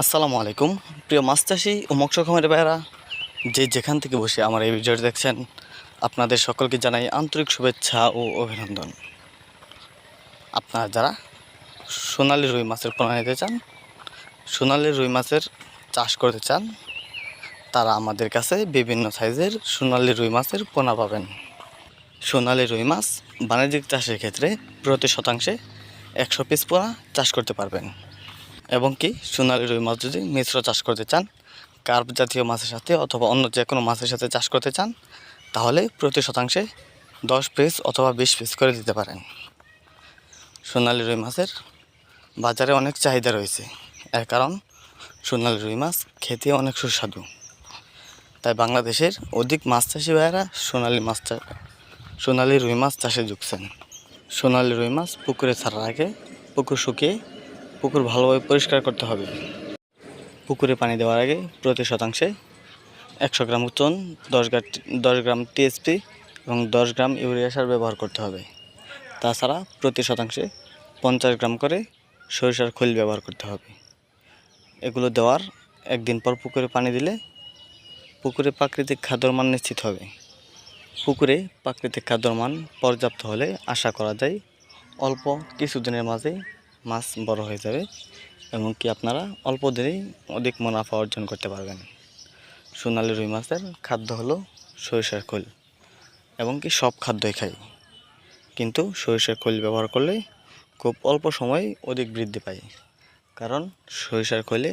আসসালামু আলাইকুম। প্রিয় মাছ চাষি ও মৎস্য খামারি ভাইয়েরা, যে যেখান থেকে বসে আমার এই ভিডিওটি দেখছেন, আপনাদের সকলকে জানাই আন্তরিক শুভেচ্ছা ও অভিনন্দন। আপনারা যারা সোনালি রুই মাছের পোনা নিতে চান, সোনালি রুই মাছের চাষ করতে চান, তারা আমাদের কাছে বিভিন্ন সাইজের সোনালি রুই মাছের পোনা পাবেন। সোনালি রুই মাছ বাণিজ্যিক চাষের ক্ষেত্রে প্রতি শতাংশে একশো পিস পোনা চাষ করতে পারবেন। এবং কি সোনালি রুই মাছ যদি মিশ্র চাষ করতে চান, কার্প জাতীয় মাছের সাথে অথবা অন্য যে কোনো মাছের সাথে চাষ করতে চান, তাহলে প্রতি শতাংশে দশ পিস অথবা বিশ পিস করে দিতে পারেন। সোনালি রুই মাছের বাজারে অনেক চাহিদা রয়েছে। এর কারণ, সোনালি রুই মাছ খেতে অনেক সুস্বাদু। তাই বাংলাদেশের অধিক মাছ চাষি ভাইয়েরা সোনালী মাছ সোনালী রুই মাছ চাষে যুগছেন সোনালি রুই মাছ পুকুরে ছাড়ার আগে পুকুর শুকিয়ে পুকুর ভালোভাবে পরিষ্কার করতে হবে। পুকুরে পানি দেওয়ার আগে প্রতি শতাংশে একশো গ্রাম চুন দশ গ্রাম দশ গ্রাম টিএসপি এবং দশ গ্রাম ইউরিয়া সার ব্যবহার করতে হবে। তাছাড়া প্রতি শতাংশে পঞ্চাশ গ্রাম করে সরিষার খৈল ব্যবহার করতে হবে। এগুলো দেওয়ার একদিন পর পুকুরে পানি দিলে পুকুরে প্রাকৃতিক খাদ্যর মান নিশ্চিত হবে। পুকুরে প্রাকৃতিক খাদ্যর মান পর্যাপ্ত হলে আশা করা যায় অল্প কিছুদিনের মাঝে মাছ বড় হয়ে যাবে এবং কি আপনারা অল্প দিনেই অধিক মুনাফা অর্জন করতে পারবেন। সোনালি রুই মাছের খাদ্য হলো সরিষার খোল এবং কি সব খাদ্যই খাই। কিন্তু সরিষার খোল ব্যবহার করলে খুব অল্প সময় অধিক বৃদ্ধি পায় কারণ সরিষার খোলে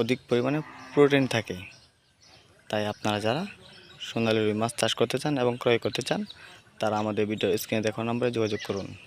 অধিক পরিমাণে প্রোটিন থাকে। তাই আপনারা যারা সোনালি রুই মাছ চাষ করতে চান এবং ক্রয় করতে চান, তারা আমাদের ভিডিও স্ক্রিনে দেখানো নম্বরে যোগাযোগ করুন।